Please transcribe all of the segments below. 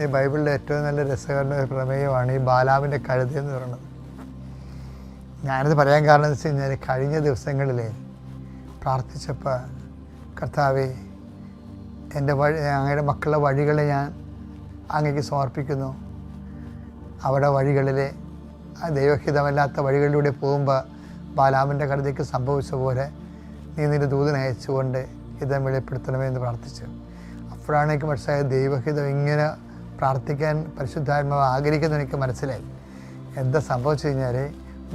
ഈ ബൈബിളിലെ ഏറ്റവും നല്ല രസകരമായ പ്രമേയമാണ് ഈ ബാലാവിന്റെ കഴുത എന്ന് പറയുന്നത്. ഞാനത് പറയാൻ കാരണം എന്ന് വെച്ച് കഴിഞ്ഞാൽ കഴിഞ്ഞ ദിവസങ്ങളിൽ പ്രാർത്ഥിച്ചപ്പോൾ കർത്താവെ എന്റെ വഴി അങ്ങയുടെ മക്കളുടെ വഴികളെ ഞാൻ അങ്ങേക്ക് സമർപ്പിക്കുന്നു. അവിടെ വഴികളിലെ ദൈവഹിതമല്ലാത്ത വഴികളിലൂടെ പോകുമ്പോൾ ബാലാമിന്റെ കഴുതയ്ക്ക് സംഭവിച്ച പോലെ നീ നിന്റെ ദൂതനെ അയച്ചുകൊണ്ട് ഹിതം വെളിപ്പെടുത്തണമേ എന്ന് പ്രാർത്ഥിച്ചു. അപ്പോഴാണ് എനിക്ക് ദൈവഹിതം ഇങ്ങനെ പ്രാർത്ഥിക്കാൻ പരിശുദ്ധാത്മാവ് ആഗ്രഹിക്കുന്ന എനിക്ക് മനസ്സിലായി. എന്താ സംഭവിച്ചു കഴിഞ്ഞാൽ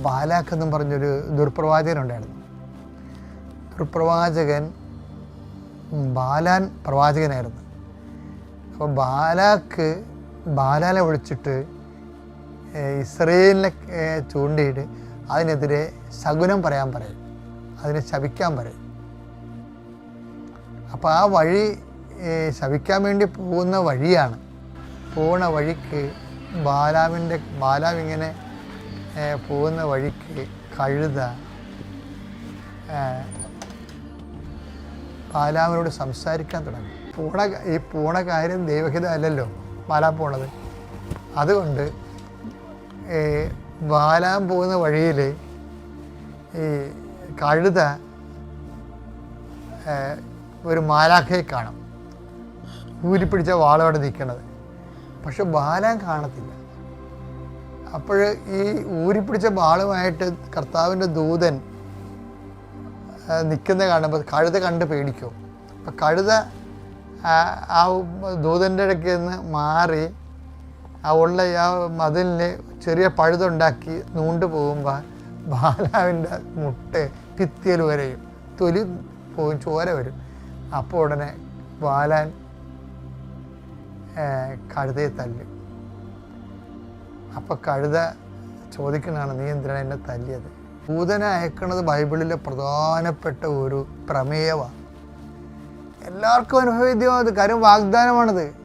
ബാലാഖ് എന്നും പറഞ്ഞൊരു ദുർപ്രവാചകൻ ഉം, ബാലാൻ പ്രവാചകനായിരുന്നു. അപ്പോൾ ബാലാക്ക് ബാലാനെ വിളിച്ചിട്ട് ഇസ്രയേലിനെ ചൂണ്ടിയിട്ട് അതിനെതിരെ ശകുനം പറയാൻ പറയും അതിനെ ശപിക്കാൻ പറയും അപ്പോൾ ആ വഴി ശവിക്കാൻ വേണ്ടി പോകുന്ന വഴിയാണ് പോണ വഴിക്ക് ബാലാവിന്റെ ബാലാവ് ഇങ്ങനെ പോകുന്ന വഴിക്ക് കഴുത ബാലാവിനോട് സംസാരിക്കാൻ തുടങ്ങി. പോണ ഈ പോണ കാര്യം ദൈവഹിതം അല്ലല്ലോ ബാലാ പോണത്. അതുകൊണ്ട് ബാലാം പോകുന്ന വഴിയിൽ ഈ കഴുത ഒരു മാലാഖയെ കാണും. ഊരിപ്പിടിച്ച വാളോടെ നിൽക്കണത്. പക്ഷെ ബാലൻ കാണത്തില്ല. അപ്പോൾ ഈ ഊരിപ്പിടിച്ച ബാളുമായിട്ട് കർത്താവിന്റെ ദൂതൻ നിൽക്കുന്ന കാണുമ്പോൾ കഴുത കണ്ട് പേടിക്കും. അപ്പം കഴുത ആ- ദൂതന്റെ ഇടയ്ക്ക് നിന്ന് മാറി ആ ഉള്ള ആ മതിലിന് ചെറിയ പഴുതുണ്ടാക്കി നൂണ്ട് പോകുമ്പോൾ ബാലാവിന്റെ മുട്ട് ഭിത്തിയിൽ വരെയും തൊലി പോയി ചോര വരും. അപ്പോൾ ഉടനെ ബാലാൻ കഴുതയെ തല്ലും. അപ്പോൾ കഴുത ചോദിക്കുന്നതാണ് നീ എന്തിനാണ് എന്നെ തല്ലിയത്? ദൂതനെ അയക്കുന്നത് ബൈബിളിലെ പ്രധാനപ്പെട്ട ഒരു പ്രമേയമാണ് എല്ലാവർക്കും അനുഭവേദ്യമാണ് അത് കാര്യം വാഗ്ദാനമാണത്.